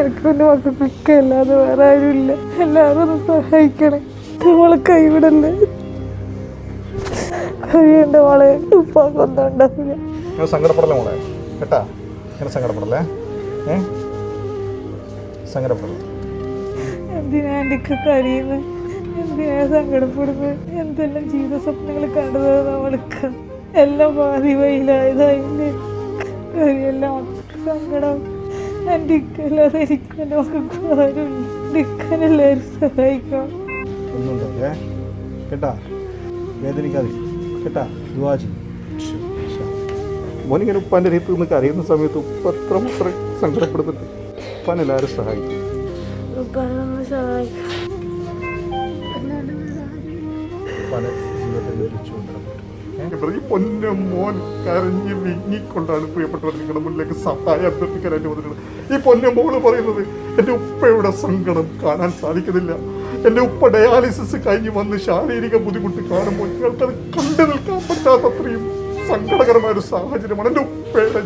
എനിക്ക് എന്റെ മക്കൾക്കൊക്കെ അല്ലാതെ വേറെ ആരുമില്ല. എല്ലാവരും ഒന്ന് സഹായിക്കണേ. നമ്മളെ കൈവിടല്ലേ? കഴിയേണ്ട മോളെ ഉപ്പാക്കൊന്നും ഉണ്ടാവില്ല. ഇങ്ങനെ സങ്കടപ്പെടല്ലേ മോളെ? കേട്ടാ? ഇങ്ങനെ സങ്കടപ്പെടല്ലേ? ഏ? സങ്കടപ്പെടല്ലേ? എന്തിനാ എനിക്ക് കരയുന്നത് എന്തിനാ സങ്കടപ്പെടുന്നത് എന്തെല്ലാം ജീവിത സ്വപ്നങ്ങൾ കണ്ടത് നമ്മൾക്ക്? എല്ലാം പാതി വയിലായതായില്ലേ എല്ലാം സങ്കടം. എനിക്ക് സഹായിക്കണം. കേട്ടാ? വേദനിക്കാതെ. കേട്ടാ? ദുവാ മോനിങ്ങനെ ഉപ്പാന്റെ രീതി നിന്ന് അറിയുന്ന സമയത്ത് ഉപ്പ എത്ര എത്ര സങ്കടപ്പെടുന്നുണ്ട് ഉപ്പാൻ എല്ലാവരും സഹായിക്കും. ഉപ്പാനെ ജീവിതത്തിൽ പറ്റും ഈ പൊന്ന മോൻ കരഞ്ഞ് വിങ്ങിക്കൊണ്ടാണ് പ്രിയപ്പെട്ടവർ നിങ്ങളുടെ മുന്നിലേക്ക് സഹായം അഭ്യർത്ഥിക്കാനായിട്ട് വന്നിട്ടുള്ളത്. ഈ പൊന്ന മോൾ പറയുന്നത് എന്റെ ഉപ്പയുടെ സങ്കടം കാണാൻ സാധിക്കുന്നില്ല. എന്റെ ഉപ്പ ഡയാലിസിസ് കഴിഞ്ഞ് വന്ന് ശാരീരിക ബുദ്ധിമുട്ട് കാണുമ്പോൾ ഞങ്ങൾക്കത് കണ്ടു നിൽക്കാൻ പറ്റാത്തത്രയും സങ്കടകരമായ ഒരു സാഹചര്യമാണ് എന്റെ ഉപ്പയുടെ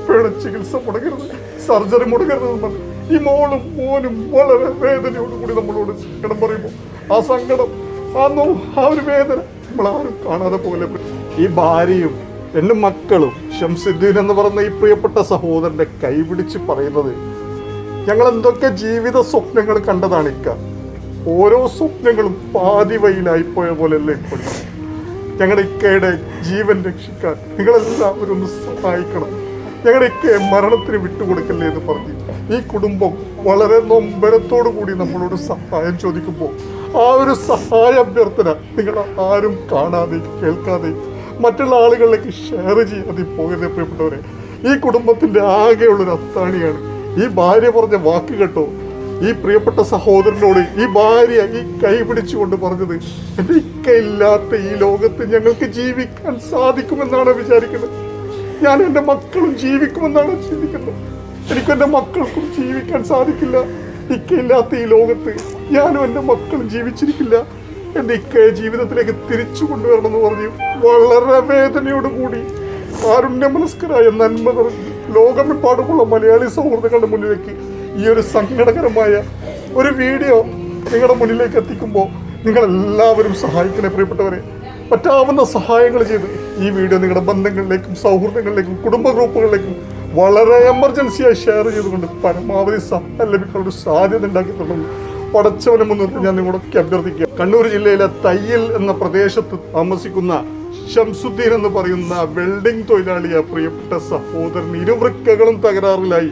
ഉപ്പയുടെ ചികിത്സ മുടങ്ങരുത് സർജറി മുടങ്ങരുതെന്ന് പറഞ്ഞു. ഈ മോളും മോനും വളരെ വേദനയോടുകൂടി നമ്മളോട് സങ്കടം പറയുമ്പോൾ ആ സങ്കടം ആ നോ ആ ഒരു വേദന നമ്മളാരും കാണാതെ പോലെ. ഈ ഭാര്യയും എന്റെ മക്കളും ഷംസുദ്ദീൻ എന്ന് പറയുന്ന ഈ പ്രിയപ്പെട്ട സഹോദരന്റെ കൈപിടിച്ച് പറയുന്നത് ഞങ്ങൾ എന്തൊക്കെ ജീവിത സ്വപ്നങ്ങൾ കണ്ടതാണ് ഇക്ക. ഓരോ സ്വപ്നങ്ങളും പാതി വയിലായി പോയ പോലെയല്ലേ ഇപ്പോൾ. ഞങ്ങളുടെ ഇക്കയുടെ ജീവൻ രക്ഷിക്കാൻ നിങ്ങളെല്ലാവരും ഒന്ന് സഹായിക്കണം. ഞങ്ങളുടെ ഇക്കയെ മരണത്തിന് വിട്ടുകൊടുക്കല്ലേ എന്ന് പറഞ്ഞു ഈ കുടുംബം വളരെ നൊമ്പരത്തോടു കൂടി നമ്മളോട് സഹായം ചോദിക്കുമ്പോൾ ആ ഒരു സഹായ അഭ്യർത്ഥന നിങ്ങൾ ആരും കാണാതെ കേൾക്കാതെ മറ്റുള്ള ആളുകളിലേക്ക് ഷെയർ ചെയ്യാതെ പോകരുത് പ്രിയപ്പെട്ടവരെ ഈ കുടുംബത്തിന്റെ ആകെയുള്ളൊരു അത്താണിയാണ്. ഈ ഭാര്യ പറഞ്ഞ വാക്ക് കേട്ടോ ഈ പ്രിയപ്പെട്ട സഹോദരനോട് ഈ ഭാര്യ ഈ കൈ പിടിച്ചുകൊണ്ട് പറഞ്ഞത് എന്റെ ഇക്കയില്ലാത്ത ഈ ലോകത്ത് ഞങ്ങൾക്ക് ജീവിക്കാൻ സാധിക്കുമെന്നാണ് വിചാരിക്കുന്നത്. ഞാൻ എന്റെ മക്കളും ജീവിക്കുമെന്നാണ് ചിന്തിക്കുന്നത്. എനിക്കും എന്റെ മക്കൾക്കും ജീവിക്കാൻ സാധിക്കില്ല. ഇക്കയില്ലാത്ത ഈ ലോകത്ത് ഞാനും എന്റെ മക്കളും ജീവിച്ചിരിക്കില്ല. എന്റെ ഇക്കയെ ജീവിതത്തിലേക്ക് തിരിച്ചു കൊണ്ടുവരണമെന്ന് പറഞ്ഞു. വളരെ വേദനയോടുകൂടി കാരുണ്യമനസ്കരായ നന്മ നിറഞ്ഞു ലോകമെമ്പാടുമുള്ള മലയാളി സൗഹൃദങ്ങളുടെ മുന്നിലേക്ക് ഈ ഒരു സങ്കടകരമായ ഒരു വീഡിയോ നിങ്ങളുടെ മുന്നിലേക്ക് എത്തിക്കുമ്പോൾ നിങ്ങളെല്ലാവരും സഹായിക്കണേ പ്രിയപ്പെട്ടവരെ. പറ്റാവുന്ന സഹായങ്ങൾ ചെയ്ത് ഈ വീഡിയോ നിങ്ങളുടെ ബന്ധങ്ങളിലേക്കും സൗഹൃദങ്ങളിലേക്കും കുടുംബ ഗ്രൂപ്പുകളിലേക്കും വളരെ എമർജൻസിയായി ഷെയർ ചെയ്തുകൊണ്ട് പരമാവധി സഹായം ലഭിക്കാനുള്ള സാധ്യത ഉണ്ടാക്കി പടച്ചവനെ മുൻനിർത്തി ഞാൻ നിങ്ങളൊക്കെ അഭ്യർത്ഥിക്കുക കണ്ണൂർ ജില്ലയിലെ തയ്യൽ എന്ന പ്രദേശത്ത് താമസിക്കുന്ന ഷംസുദ്ദീൻ എന്ന് പറയുന്ന വെൽഡിംഗ് തൊഴിലാളിയ പ്രിയപ്പെട്ട സഹോദരൻ ഇരുവൃക്കകളും തകരാറിലായി.